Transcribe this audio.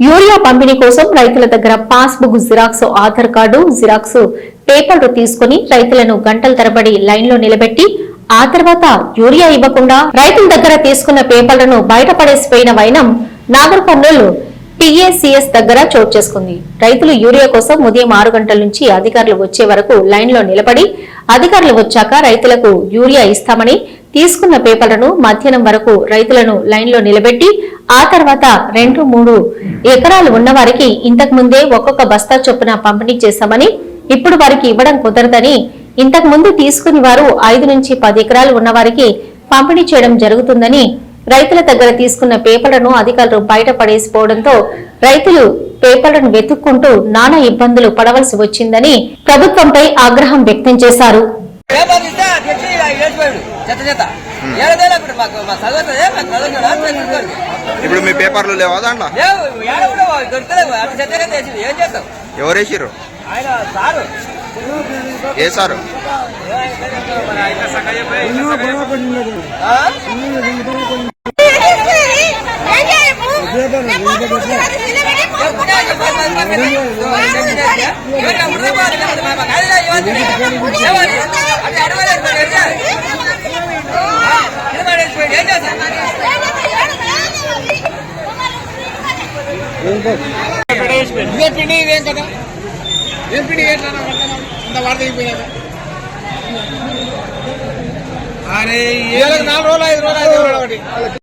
Urea పంపిణీ కోసం రైతుల దగ్గర passbook xerox Aadhaar card xerox పేపర్లు తీసుకుని రైతులను గంటల తరబడి లైన్లో నిలబెట్టి ఆ తర్వాత యూరియా ఇవ్వకుండా రైతుల దగ్గర తీసుకున్న పేపర్లను బయటపడేసిపోయిన వైనం నాగర్ కర్నూలు టీఏసీఎస్ దగ్గర చోటు చేసుకుంది. రైతులు యూరియా కోసం ఉదయం ఆరు గంటల నుంచి అధికారులు వచ్చే వరకు లైన్లో నిలబడి అధికారులు వచ్చాక రైతులకు యూరియా ఇస్తామని తీసుకున్న పేపర్లను మధ్యాహ్నం వరకు రైతులను లైన్లో నిలబెట్టి ఆ తర్వాత రెండు మూడు ఎకరాలు ఉన్న వారికి ఇంతకు ముందే ఒక్కొక్క బస్తా చొప్పున పంపిణీ చేశామని ఇప్పుడు వారికి ఇవ్వడం కుదరదని ఇంతకు ముందు తీసుకుని వారు ఐదు నుంచి పది ఎకరాలు ఉన్న వారికి పంపిణీ చేయడం జరుగుతుందని రైతుల దగ్గర తీసుకున్న పేపర్లను అధికారులు బయట పడేసిపోవడంతో రైతులు పేపర్లను వెతుక్కుంటూ నానా ఇబ్బందులు పడవలసి వచ్చిందని ప్రభుత్వంపై ఆగ్రహం వ్యక్తం చేశారు. ఇప్పుడు మీ పేపర్లు లేవా దాంట్లో? ఎవరు ఏ సారు? ఎవరు పిండి ఇదేం కదా ఏం పిండి ఎట్లా ఇంత అరే నాలుగు రోజులు ఐదు రోజులు ఐదు రోజులు ఒకటి.